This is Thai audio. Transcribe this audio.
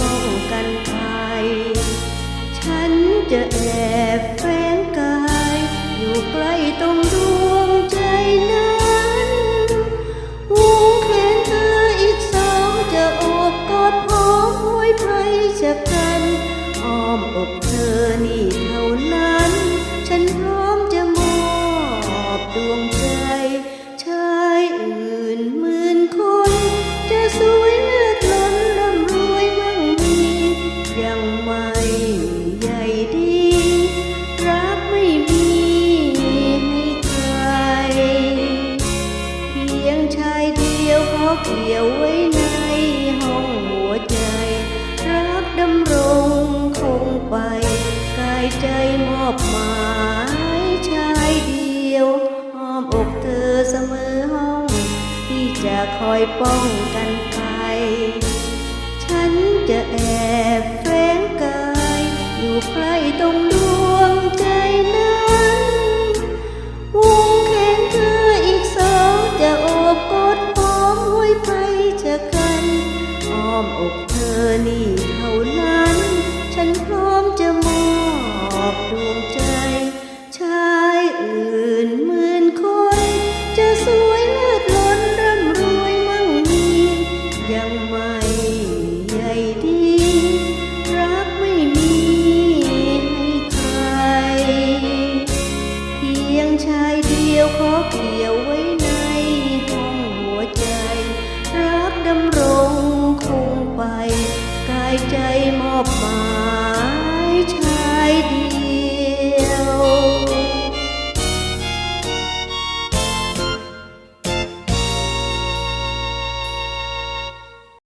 ป้องกันภัยฉันจะแอบแฝงกาย อยู่ใกล้ตรงดวงใจนั้นวงแขนเธออีกสองจะโอบกอดพร้อมหวยไพรชะกันอ้อมอกเธอนี่เท่านั้น ฉันพร้อมจะมอบดวง เกี่ยวไว้ในห้องหัวใจ รักดำรงคงไป กายใจมอบหมายชายเดียวอ้อมอกเธอเสมอห้อง ที่จะคอยป้องกันภัยฉันจะแอบแฝงกาย อยู่ใกล้ตรงด เดียวขอเกี่ยวไว้ในห้องหัวใจ รักดำรงคงไป กายใจมอบมา